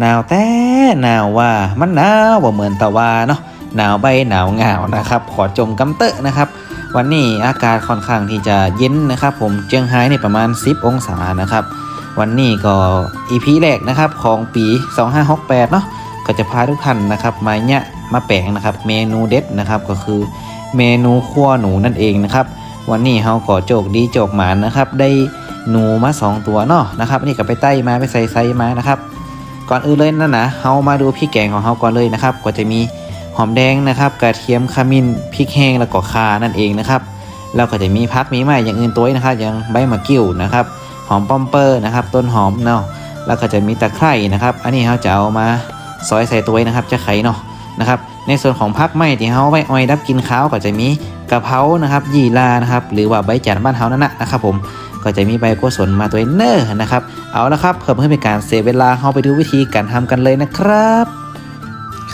หนาวแต่หนาวว่ามันหนาวบ่เหมือนตะวาเนาะหนาวใบหนาวเหงานะครับ ขอจมกำเตะนะครับ วันนี้อากาศค่อนข้างที่จะเย็นนะครับ ผมเจียงไฮ้ในประมาณ 10 องศานะครับ วันนี้ก็อีพีแรกนะครับของปี 2568เนาะก็จะพาทุกท่านนะครับมาเนี่ยมาแปลงนะครับ เมนูเด็ดนะครับก็คือเมนูคั่วหนูนั่นเองนะครับ วันนี้เฮาก็โจกดีโจกหมานนะครับ ได้หนูมา 2 ตัวเนาะนะครับนนี่ก็ไปไต้มาไปใส่ไซมานะครับ ก่อนอื่นเลยนั่นนะเฮามาดูพริกแกงของเฮาก่อนเลยนะครับ ก็จะมีหอมแดงนะครับกระเทียมขมิ้นพริกแห้งแล้วก็ข่านั่นเองนะครับแล้วก็จะมีพักมีไม้อย่างอื่นตัวนะครับอย่างใบมะกิ้วนะครับหอมป้อมเปอร์นะครับ ต้นหอมเนาะแล้วก็จะมีตะไคร่นะครับ อันนี้เขาจะเอามาซอยใส่ตัวนะครับ จะไข่เนาะนะครับ ในส่วนของพักไม้ที่เขาไว้ออยดับกินข้าวก็จะมีกะเพรานะครับ ยี่ลานะครับ หรือว่าใบจานทร์บ้านเฮานั่นนะนะครับผม ก็จะมีใบกัวสนมาตัวเนอร์นะครับ เอาละครับเพื่อเพื่อเป็นการเซฟเวลาเราไปดูวิธีการทำกันเลยนะครับ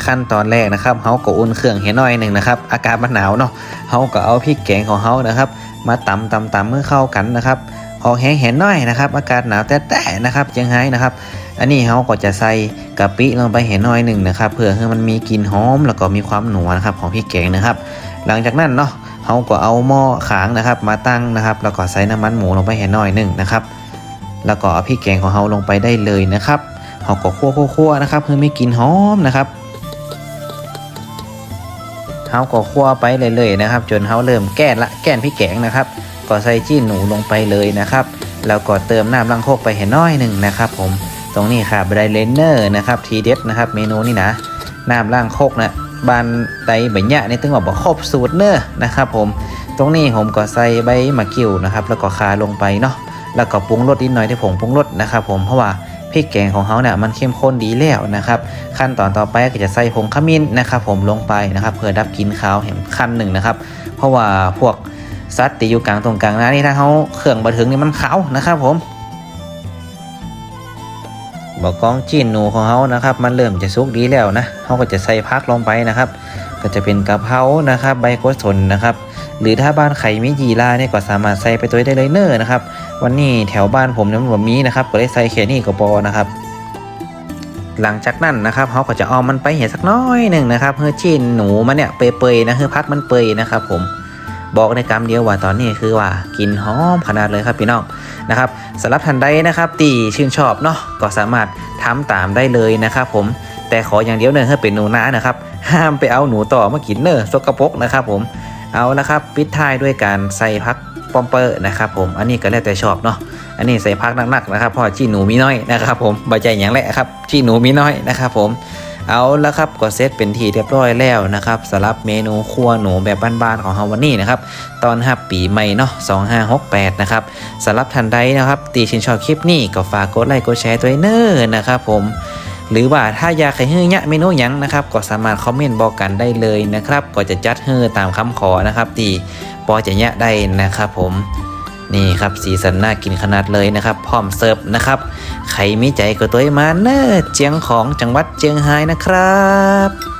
ขั้นตอนแรกนะครับเฮาก็อุ่นเครื่องเห็นหน่อยหนึ่งนะครับ อากาศมันหนาวเนาะเฮาก็เอาพริกแกงของเฮานะครับ มาตำตำตำเมื่อเข้ากันนะครับออกแห้งเห็นหน่อยนะครับ อากาศหนาวแต่แต่นะครับยังไงนะครับ อันนี้เฮาก็จะใส่กะปิลงไปเห็นหน่อยหนึ่งนะครับเพื่อให้มันมีกลิ่นหอมแล้วก็มีความหนัวนะครับของพริกแกงนะครับ หลังจากนั้นเนาะ เฮาก็เอาหม้อขางนะครับ มาตั้งนะครับ แล้วก็ใส่น้ำมันหมูลงไปเห็นหน่อยหนึ่งนะครับ แล้วก็เอาพริกแกงของเฮาลงไปได้เลยนะครับเฮาก็คั่วๆนะครับเพื่อไมีกลิ่นหอมนะครับเฮาก็คั่วไปเรื่อยๆนะครับ จนเฮาเริ่มแก้ละแก้นพริกแกงนะครับ ก็ใส่จี้หนูลงไปเลยนะครับ แล้วก็เติมน้ำลังโคกไปเห็นน้อยหนึ่งนะครับผมตรงนี้ค่ะไบรเลนเนอร์นะครับทีเด็ดนะครับ เมนูนี้นะน้ำล่างโคกนะ บานไตใบหยะนี่ตึงบอกว่าครบสูตรเนอร์นะครับผมตรงนี้ผมก็ใส่ใบมะกิวนะครับแล้วก็คาลงไปเนาะแล้วก็ปรุงรสนิดหน่อยที่ผงปรุงรสนะครับผมเพราะว่าพริกแกงของเขาเนี่ยมันเข้มข้นดีแล้วนะครับ ขั้นตอนต่อไปก็จะใส่ผงขมิ้นนะครับผมลงไปนะครับเพื่อดับกลิ่นคาวแห่งขั้นหนึ่งนะครับ เพราะว่าพวกซัดตีอยู่กลางตรงกลางนะนี่ถ้าเขาเครื่องบะถึงนี่มันขาวนะครับผม บอกกองจีนหนูของเขานะครับ มันเริ่มจะสุกดีแล้วนะเขาก็จะใส่พักลงไปนะครับ ก็จะเป็นกะเพรานะครับ ใบโกสนนะครับ หรือถ้าบ้านไข่มียีราเนี่ยก็สามารถใส่ไปตัวได้เลยเนอร์นะครับ วันนี้แถวบ้านผมเนี่ยมันบ่มีนะครับ ก็เลยใส่แค่นี้ก็พอนะครับ หลังจากนั้นนะครับเขาก็จะเอามันไปเห็นสักน้อยหนึ่งนะครับเพื่อจีนหนูมันเนี่ยเปื่อยๆนะเพื่อพักมันเปื่อยนะครับ ผม บอกในกรรมเดียวว่าตอนนี้คือว่ากินหอมขนาดเลยครับพี่น้องนะครับสำหรับท่านใดนะครับตีชื่นชอบเนาะก็สามารถทำตามได้เลยนะครับผมแต่ขออย่างเดียวเนอะให้เป็นหนูนานะครับ ห้ามไปเอาหนูต่อมากินเนอะสกปรกนะครับผมเอาละครับปิดท้ายด้วยการใส่พักปอมเปอร์นะครับผมอันนี้ก็แล้วแต่ชอบเนาะอันนี้ใส่พักหนักๆนะครับพราะจี้หนูมีน้อยนะครับผมใบใจอย่างแรกครับจี้หนูมีน้อยนะครับผม เอาละครับก็เซตเป็นทีเรียบร้อยแล้วนะครับสำหรับเมนูครัวหนูแบบบ้านๆของเฮาวันนี้นะครับตอนฮับปีใหม่เนาะ2568 นะครับสำหรับท่านใดนะครับ ตีชินชอบคลิปนี้ก็ฝากกดไลค์กดแชร์ตัวเนอร์นะครับผมหรือว่าถ้าอยากให้เฮือเนี่ยเมนูยังนะครับ ก็สามารถคอมเมนต์บอกกันได้เลยนะครับ ก็จะจัดเฮือตามคำขอนะครับตีปอจะเนี่ยได้นะครับผม นี่ครับสีสันน่ากินขนาดเลยนะครับ พร้อมเสิร์ฟนะครับใครมีใจก็ตัวมาเนอร์เจียงของจังหวัดเจียงไฮ้นะครับ